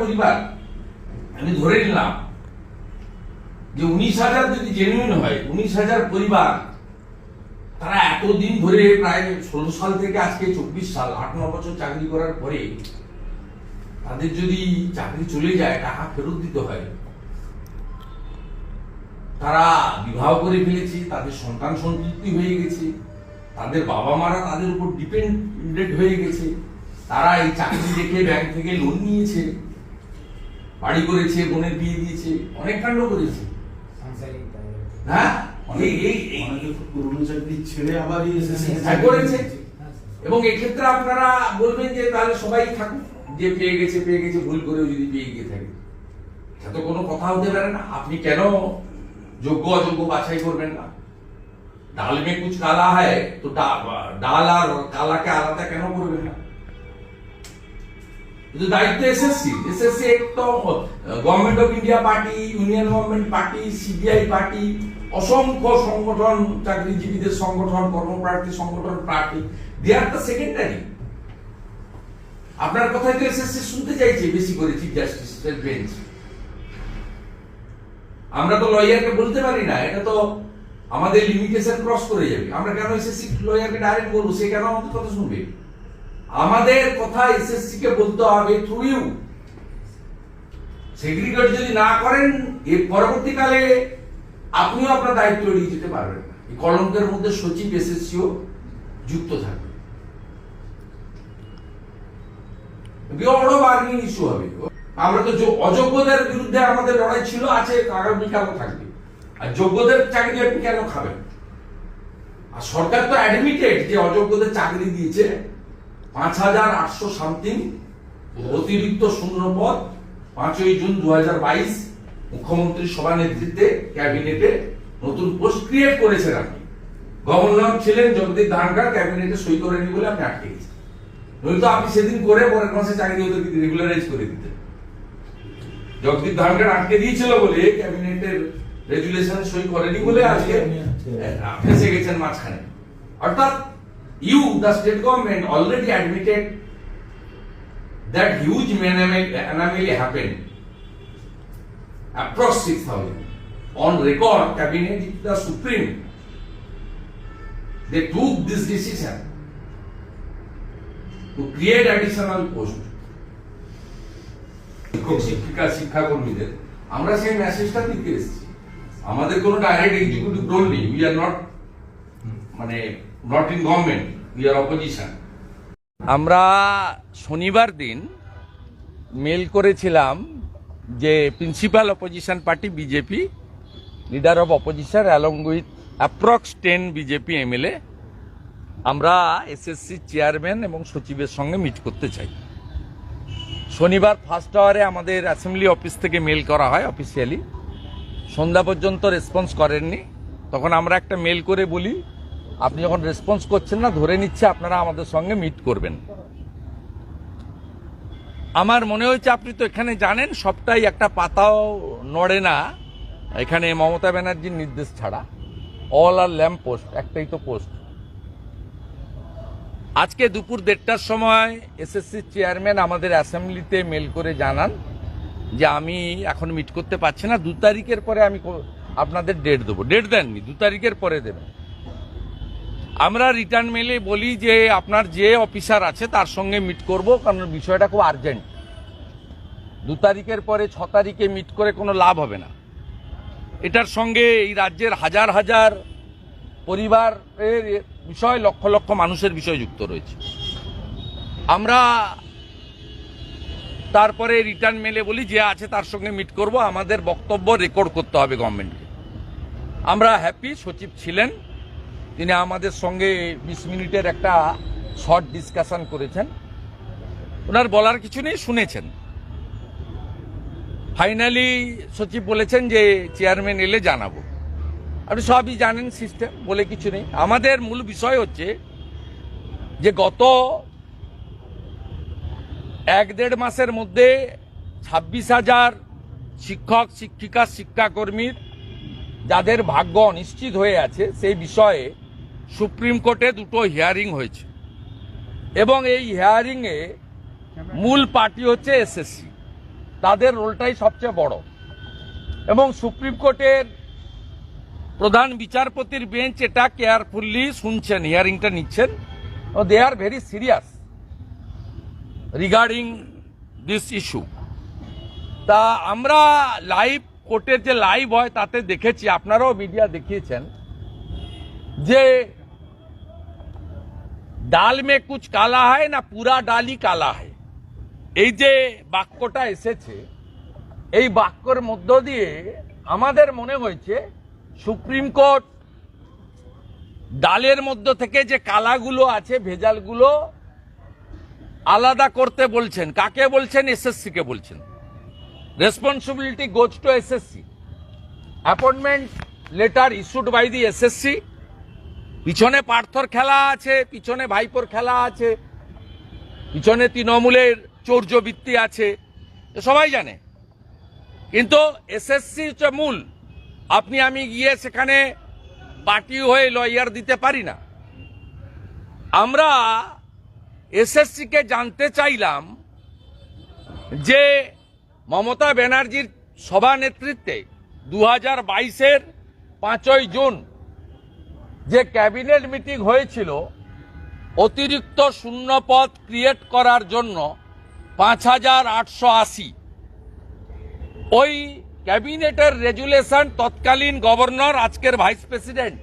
পরিবার আমি ধরে নিলাম যে উনিশ হাজার যদি জেনুইন হয়, উনিশ হাজার পরিবার, তারা এতদিন ধরে প্রায় ষোলো সাল থেকে আজকে চব্বিশ সাল, আট, ন বছর চাকরি করার পরে তাদের যদি চাকরি চলে যায়, টাকা ফেরত দিতে হয়, তারা বিবাহ করে ফেলেছে, তাদের সন্তান সন্ততি হয়ে গেছে, তাদের বাবা মারা তাদের উপর ডিপেন্ডেন্ট হয়ে গেছে, তারা এই চাকরি দেখে ব্যাংক থেকে লোন নিয়েছে। বাড়ি করেছে বোনের বিয়ে দিয়েছে অনেক কাণ্ড করেছে হ্যাঁ? এই এই পুরনো চাকরি ছেড়ে আবার হ্যাঁ, করেছে। এবং এক্ষেত্রে আপনারা বলবেন যে তাহলে সবাই থাকুক যে পেয়ে গেছে পেয়ে গেছে ভুল করেও যদি পেয়ে গিয়ে থাকে। সে তো কোনো কথা হতে পারে না। আপনি কেন যোগ্য অযোগ্য বাছাই করবেন না? ডাল মে কুচ কালা হয় তো ডাল আর কালাকে আলাদা কেন করবেন না? কিন্তু দায়িত্ব এসএসসি এসএসসি তো government of India party union government party CBI party অসংখ্য সংগঠন, চাকরিজীবীদের সংগঠন, কর্মপ্রার্থী সংগঠন party they are the secondary আপনার কথাই তো এসএসসি শুনতে চাইছে বেশি করে চিফ জাস্টিস বেঞ্চ আমরা তো লয়ারকে বলতে পারি না, এটা তো আমাদের লিমিটেশন ক্রস করে যাবে। আমরা কেন এসএসসি লয়ারকে ডাইরেক্ট বলব? সে কেন আমাদের কথা শুনবে? আমাদের কথা এসএসসি কে বলতে হবে থ্রু ইউ সেগ্রিগেট যদি না করেন এর পরবর্তীকালে আপনিও আপনার দায়িত্ব এড়িয়ে যেতে পারবেন না। এই কলঙ্কের মধ্যে সচিব এসএসসিও যুক্ত থাকবে। বড় বার্গেনিং ইস্যু হবে। আমরা তো অযোগ্যদের বিরুদ্ধে আমাদের লড়াই ছিল, আছে আগামীকালও থাকবে। আর যোগ্যদের চাকরি আপনি কেন খাবেন? আর সরকার তো অ্যাডমিটেড যে অযোগ্যদের চাকরি দিয়েছে। পাঁচ হাজার আটশো সামথিং অতিরিক্ত শূন্য পদ পাঁচই জুন দু বাইশ মুখ্যমন্ত্রী সভা নেতৃত্বে ক্যাবিনেটে নতুন পোস্ট ক্রিয়েট করেছেন আপনি। গভর্নর ছিলেন জগদীপ ধানকার ক্যাবিনেটে সই করেনি বলে আপনি আটকে গেছেন। নয়তো আপনি সেদিন করে পরের মাসে চাকরি হতে রেগুলারাইজ করে দিতেন জগদীপ ধানকার আটকে দিয়েছিল বলে ক্যাবিনেটের রেজুলেশনে সই করেনি বলে আজকে আহ, ফেসে গেছেন মাঝখানে। অর্থাৎ you the state government already admitted that huge anomaly anomaly happened approx 6000 on record cabinet the supreme they took this decision to create additional post শিক্ষক শিক্ষিকা শিক্ষাকর্মীদের আমরা সেই মেসেজটা দিতে এসেছি আমাদের কোনো ডাইরেক্ট এক্সিকিউটিভ রোল নেই উই আর নট মানে আমরা শনিবার দিন মেল করেছিলাম যে principal opposition party BJP leader of opposition along with approx ten BJP MLA আমরা এসএসসি চেয়ারম্যান এবং সচিবের সঙ্গে মিট করতে চাই। শনিবার ফার্স্ট আওয়ারে আমাদের অ্যাসেম্বলি অফিস থেকে মেল করা হয় অফিসিয়ালি সন্ধ্যা পর্যন্ত রেসপন্স করেননি। তখন আমরা একটা মেল করে বলি আপনি যখন রেসপন্স করছেন না, ধরে নিচ্ছে আপনারা আমাদের সঙ্গে মিট করবেন। আমার মনে হয়েছে আপনি তো এখানে জানেন, সবটাই একটা পাতাও নড়ে না। এখানে মমতা ব্যানার্জির নির্দেশ ছাড়া। অল আর ল্যাম্প পোস্ট একটাই তো পোস্ট আজকে দুপুর দেড়টার সময় এসএসসি চেয়ারম্যান আমাদের অ্যাসেম্বলিতে মেল করে জানান যে, আমি এখন মিট করতে পারছি না। দু তারিখের পরে আমি আপনাদের ডেট দেবো। ডেট দেননি, দু তারিখের পরে দেবেন। আমরা রিটার্ন মেলে বলি যে, আপনার যে অফিসার আছে, তার সঙ্গে মিট করব, কারণ বিষয়টা খুব আর্জেন্ট দু তারিখের পরে ছ তারিখে মিট করে কোনো লাভ হবে না। এটার সঙ্গে এই রাজ্যের হাজার হাজার পরিবারের বিষয়, লক্ষ লক্ষ মানুষের বিষয় যুক্ত রয়েছে। আমরা তারপরে রিটার্ন মেলে বলি যে আছে, তার সঙ্গে মিট করব, আমাদের বক্তব্য রেকর্ড করতে হবে গভর্নমেন্টকে আমরা হ্যাপি সচিব ছিলেন। তিনি আমাদের সঙ্গে বিশ মিনিটের একটা শর্ট ডিসকাশন করেছেন। ওনার বলার কিছু নেই, শুনেছেন। ফাইনালি সচিব বলেছেন যে চেয়ারম্যান এলে জানাব। আপনি সবই জানেন সিস্টেম বলে কিছু নেই। আমাদের মূল বিষয় হচ্ছে যে গত এক দেড় মাসের মধ্যে ছাব্বিশ হাজার শিক্ষক, শিক্ষিকা, শিক্ষাকর্মীর যাদের ভাগ্য অনিশ্চিত হয়ে আছে, সেই বিষয়ে সুপ্রিম কোর্টে দুটো হিয়ারিং হয়েছে। এবং এই হিয়ারিংয়ে মূল পার্টি হচ্ছে এসএসসি তাদের রোলটাই সবচেয়ে বড়। এবং সুপ্রিম কোর্টের প্রধান বিচারপতির বেঞ্চ এটা কেয়ারফুলি শুনছেন, হিয়ারিংটা নিচ্ছেন। ও they are very serious regarding this issue তা আমরা লাইভ কোর্টের যে লাইভ হয়, তাতে দেখেছি, আপনারাও মিডিয়া দেখিয়েছেন যে ডাল মে কুচ কালা হয় না পুরা ডালই কালা হয় এই যে বাক্যটা এসেছে, এই বাক্যর মধ্য দিয়ে আমাদের মনে হয়েছে, সুপ্রিম কোর্ট ডালের মধ্য থেকে যে কালাগুলো আছে, ভেজালগুলো আলাদা করতে বলছেন। কাকে বলছেন? এসএসসি কে বলছেন responsibility goes to SSC appointment letter issued by the SSC পিছনে পার্থর খেলা আছে, পিছনে ভাইপোর খেলা আছে, পিছনে তৃণমূলের চৌর্যবৃত্তি আছে সবাই জানে। কিন্তু এসএসসি হচ্ছে মূল। আপনি, আমি গিয়ে সেখানে পার্টি হয়ে লয়ার দিতে পারি না। আমরা এসএসসিকে জানতে চাইলাম যে মমতা ব্যানার্জির সভানেতৃত্বে দু হাজার বাইশের পাঁচই জুন যে ক্যাবিনেট মিটিং হয়েছিল, অতিরিক্ত শূন্য পদ ক্রিয়েট করার জন্য পাঁচ হাজার আটশো আশি। ওই ক্যাবিনেটের রেজুলেশন তৎকালীন গভর্নর, আজকের ভাইস প্রেসিডেন্ট,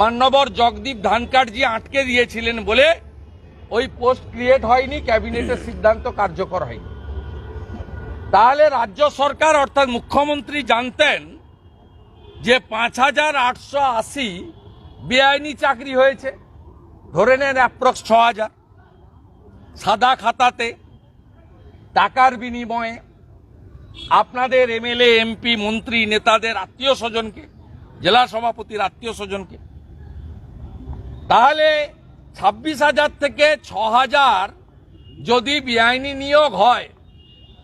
মান্যবর জগদীপ ধানকারজি আটকে দিয়েছিলেন বলে ওই পোস্ট ক্রিয়েট হয়নি, ক্যাবিনেটের সিদ্ধান্ত কার্যকর হয়নি। তাহলে রাজ্য সরকার, অর্থাৎ মুখ্যমন্ত্রী জানতেন যে পাঁচ হাজার আটশো আশি বেআইনি চাকরি হয়েছে। ধরে নেন অ্যাপ্রক্স ছ হাজার সাদা খাতাতে টাকার বিনিময়ে আপনাদের এমএলএ, এমপি, মন্ত্রী, নেতাদের আত্মীয় স্বজনকে, জেলা সভাপতির আত্মীয় স্বজনকে। তাহলে ছাব্বিশ হাজার থেকে ছ হাজার যদি বেআইনি নিয়োগ হয়,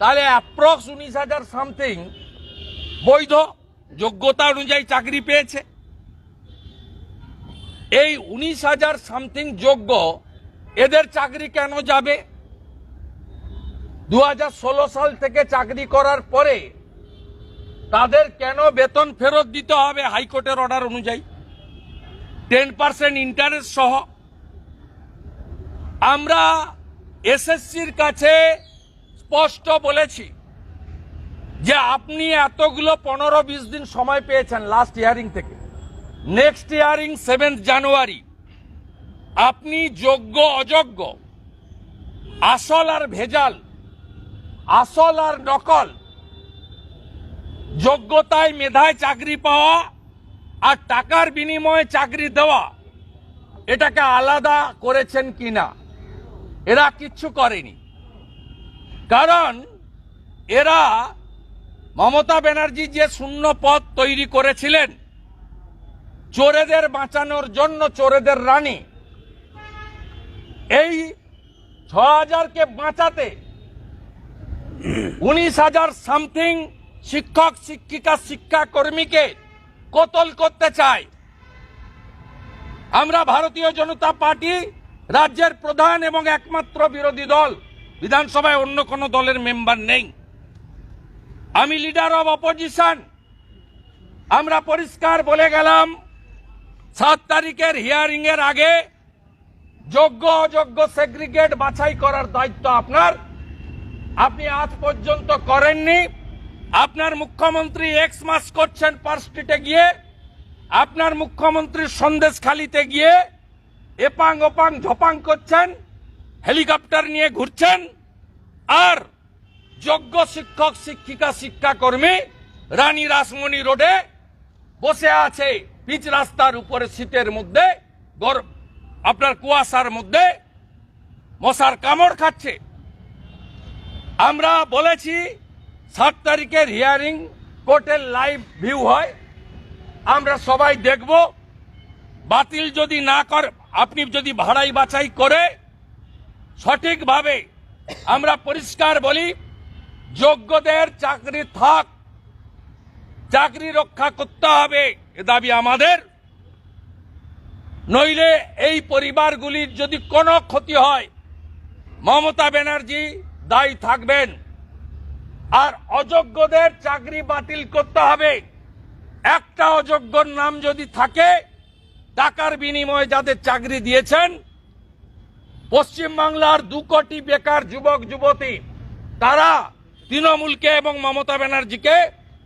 তাহলে অ্যাপ্রক্স উনিশ হাজার সামথিং বৈধ, যোগ্যতা অনুযায়ী চাকরি পেয়েছে। এই উনিশ হাজার সামথিং যোগ্য, এদের চাকরি কেন যাবে? দু হাজার ষোলো সাল থেকে চাকরি করার পরে তাদের কেন বেতন ফেরত দিতে হবে হাইকোর্টের অর্ডার অনুযায়ী? টেন পার্সেন্ট ইন্টারেস্ট সহ। আমরা এসএসসির কাছে স্পষ্ট বলেছি যে আপনি এতগুলো পনেরো বিশ দিন সময় পেয়েছেন লাস্ট হিয়ারিং থেকে। নেক্সট ইয়ারিং সেভেন্থ জানুয়ারি আপনি যোগ্য, অযোগ্য, আসল আর ভেজাল, আসল আর নকল, যোগ্যতায় মেধায় চাকরি পাওয়া আর টাকার বিনিময়ে চাকরি দেওয়া, এটাকে আলাদা করেছেন কিনা? এরা কিচ্ছু করেনি। কারণ এরা মমতা ব্যানার্জি যে শূন্য পদ তৈরি করেছিলেন চোরেদের বাঁচানোর জন্য চোরেদের রানী। এই ছ হাজারকে বাঁচাতে উনিশ হাজার সামথিং শিক্ষক, শিক্ষিকা শিক্ষা কর্মীকে কতল করতে চায়। আমরা ভারতীয় জনতা পার্টি রাজ্যের প্রধান এবং একমাত্র বিরোধী দল। বিধানসভায় অন্য কোনো দলের মেম্বার নেই। আমি লিডার অব অপোজিশন আমরা পরিষ্কার বলে গেলাম সাত তারিখের হিয়ারিং এর আগে যোগ্য অযোগ্য সেগ্রিগেট বাছাই করার দায়িত্ব আপনার। আপনি আজ পর্যন্ত করেননি। আপনার মুখ্যমন্ত্রী এক্স মাস করছেন পার্ক স্ট্রিটে গিয়ে। আপনার মুখ্যমন্ত্রীর সন্দেশখালিতে গিয়ে এপাং ওপাং ঝপাং করছেন, হেলিকপ্টার নিয়ে ঘুরছেন আর যোগ্য শিক্ষক, শিক্ষিকা, শিক্ষাকর্মী রানী রাসমণি রোডে বসে আছে পিচ রাস্তার উপরে শীতের মধ্যে আপনার কুয়াশার মধ্যে, মশার কামড় খাচ্ছে। আমরা বলেছি, সাত তারিখের হিয়ারিং কোর্টের লাইভ ভিউ হয়। আমরা সবাই দেখব। বাতিল যদি না কর, আপনি যদি ভাড়াই বাছাই করে, সঠিকভাবে আমরা পরিষ্কার বলি, যোগ্যদের চাকরি থাক। চাকরি রক্ষা করতে হবে, এ দাবি আমাদের। নইলে এই পরিবারগুলির যদি কোনো ক্ষতি হয়, মমতা ব্যানার্জি দায়ী থাকবেন। আর অযোগ্যদের চাকরি বাতিল করতে হবে। একটা অযোগ্যর নাম যদি থাকে, টাকার বিনিময়ে যাদের চাকরি দিয়েছেন, পশ্চিমবাংলার দু কোটি বেকার যুবক, যুবতী, তারা তৃণমূলকে এবং মমতা ব্যানার্জিকে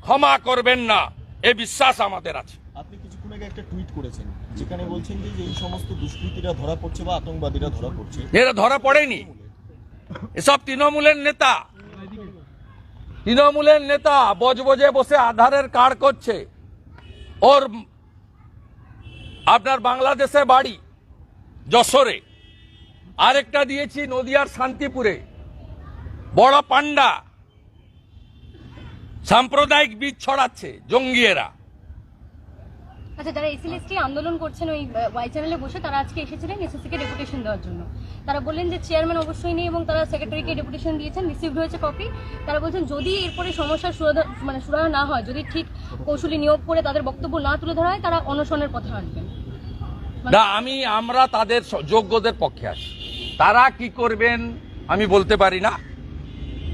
ক্ষমা করবেন না। এ বিশ্বাস আমাদের আছে। আপনি কিছুক্ষণ আগে একটা টুইট করেছেন যেখানে বলছেন যে এই সমস্ত দুষ্কৃতীরা ধরা পড়ছে বা আতঙ্কবাদীরা ধরা পড়ছে। এরা ধরা পড়েনি। এসব তৃণমূলের নেতা। তৃণমূলের নেতা বজবজে বসে আধারের কার্ড করছে। ওর আপনার বাংলাদেশে বাড়ি যশোরে। আরেকটা দিয়েছি নদিয়ার শান্তিপুরে। বড় পান্ডা সাম্প্রদায়িক বীজ ছড়াচ্ছে জঙ্গিয়েরা। আচ্ছা যারা এসএলএসটি আন্দোলন করছেন ওই ওয়াই চ্যানেলে বসে তারা আজকে এসেছিলেন এসএসসি কে ডেপুটেশন দেওয়ার জন্য। তারা বললেন যে চেয়ারম্যান অবশ্যই নেই এবং তারা সেক্রেটারিকে ডেপুটেশন দিয়েছেন রিসিভড হয়েছে কপি তারা বলছেন যদি এরপরে সমস্যার সুরাধা- মানে সুরাহা না হয় যদি ঠিক কৌশলী নিয়োগ করে তাদের বক্তব্য না তুলে ধরা হয় তারা অনশনের পথে আসবেন না আমি আমরা তাদের যোগ্যদের পক্ষে আছি। তারা কি করবেন আমি বলতে পারি না।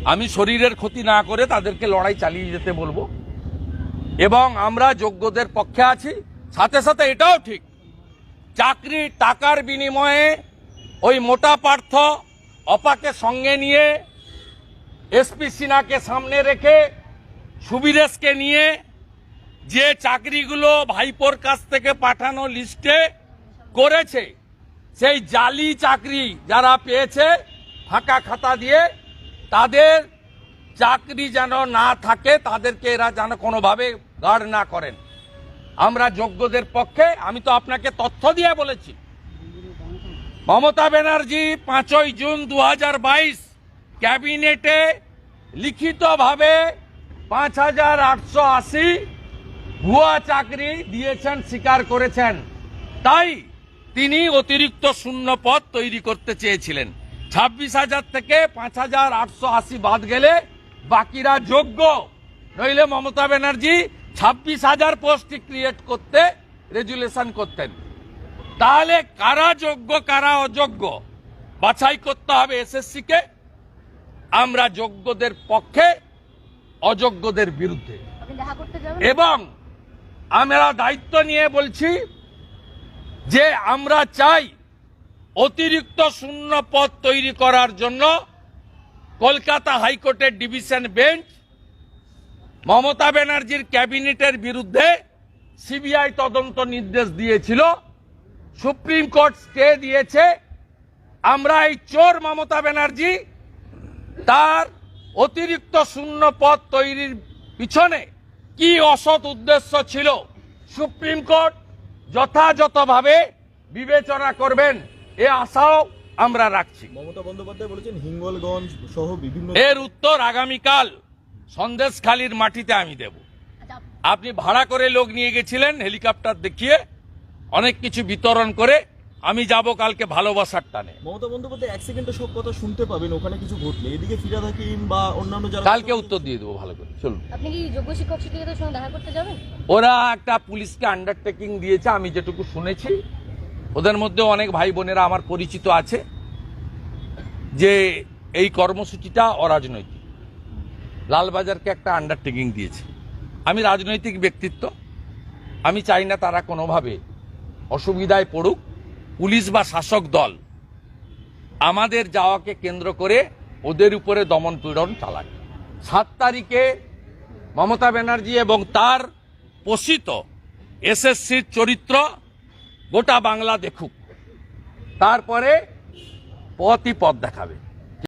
আমি শরীরের ক্ষতি না করে তাদেরকে লড়াই চালিয়ে যেতে বলব। এবং আমরা যোগ্যদের পক্ষে আছি। সাথে সাথে এটাও ঠিক। চাকরি টাকার বিনিময়ে ওই মোটা পার্থ অপাকে সঙ্গে নিয়ে এসপি সিনহাকে সামনে রেখে, সুবিরেশকে নিয়ে যে চাকরিগুলো ভাইপোর কাছ থেকে পাঠানো লিস্টে করেছে, সেই জালি চাকরি যারা পেয়েছে, ফাঁকা খাতা দিয়ে তাদের চাকরি যেন না থাকে, তাদেরকে এরা যেন কোনোভাবে গার্ড না করেন। আমরা যোগ্যদের পক্ষে, আমি তো আপনাকে তথ্য দিয়ে বলেছি। মমতা ব্যানার্জি পাঁচই জুন দু হাজার বাইশ ক্যাবিনেটে লিখিতভাবে পাঁচ হাজার আটশো আশি ভুয়া চাকরি দিয়েছেন, স্বীকার করেছেন। তাই তিনি অতিরিক্ত শূন্য পদ তৈরি করতে চেয়েছিলেন। ছাব্বিশ হাজার থেকে পাঁচ হাজার আটশো আশি বাদ গেলে বাকিরা যোগ্য। নইলে মমতা ব্যানার্জি ছাব্বিশ হাজার পোস্ট ক্রিয়েট করতে রেজুলেশন করতেন। তাহলে কারা যোগ্য কারা অযোগ্য? বাছাই করতে হবে এসএসসি কে আমরা যোগ্যদের পক্ষে অযোগ্যদের বিরুদ্ধে। এবং আমরা দায়িত্ব নিয়ে বলছি যে আমরা চাই অতিরিক্ত শূন্য পদ তৈরি করার জন্য কলকাতা হাইকোর্টের ডিভিশন বেঞ্চ, মমতা ব্যানার্জির ক্যাবিনেটের বিরুদ্ধে সিবিআই তদন্ত নির্দেশ দিয়েছিল। সুপ্রিম কোর্ট স্টে দিয়েছে, আমরা এই চোর মমতা ব্যানার্জি তার অতিরিক্ত শূন্য পদ তৈরির পিছনে কি অসৎ উদ্দেশ্য ছিল, সুপ্রিম কোর্ট যথাযথভাবে বিবেচনা করবেন। এ আশাও আমরা রাখছি। মমতা বন্দ্যোপাধ্যায় বলেছেন হিঙ্গলগঞ্জ সহ বিভিন্ন এর উত্তর আগামীকাল সন্দেশখালীর মাটিতে আমি দেব। আচ্ছা। আপনি ভাড়া করে লোক নিয়ে গেছিলেন হেলিকপ্টার দেখিয়ে অনেক কিছু বিতরণ করে আমি যাব কালকে ভালোবাসার টানে। মমতা বন্দ্যোপাধ্যায় এক সেকেন্ডে সব কথা শুনতে পাবেন ওখানে কিছু ঘটলে। এদিকে ফিরাদ হাকিম বা অন্যান্য যারা কালকে উত্তর দিয়ে দেবো ভালো করে চলুন। আপনি কি যোগ্য শিক্ষক শিক্ষিকাদের সঙ্গে দেখা করতে যাবেন? ওরা একটা পুলিশকে আন্ডারটেকিং দিয়েছে আমি যেটুকু শুনেছি। ওদের মধ্যে অনেক ভাই বোনেরা আমার পরিচিত আছে যে এই কর্মসূচিটা অরাজনৈতিক। লালবাজারকে একটা আন্ডারটেকিং দিয়েছে। আমি রাজনৈতিক ব্যক্তিত্ব। আমি চাই না তারা কোনোভাবে অসুবিধায় পড়ুক। পুলিশ বা শাসক দল আমাদের যাওয়াকে কেন্দ্র করে ওদের উপরে দমন পীড়ন চালাক সাত তারিখে মমতা ব্যানার্জি এবং তার পোষিত এসএসসির চরিত্র গোটা বাংলা দেখুক। তারপরে পথই পথ দেখাবে।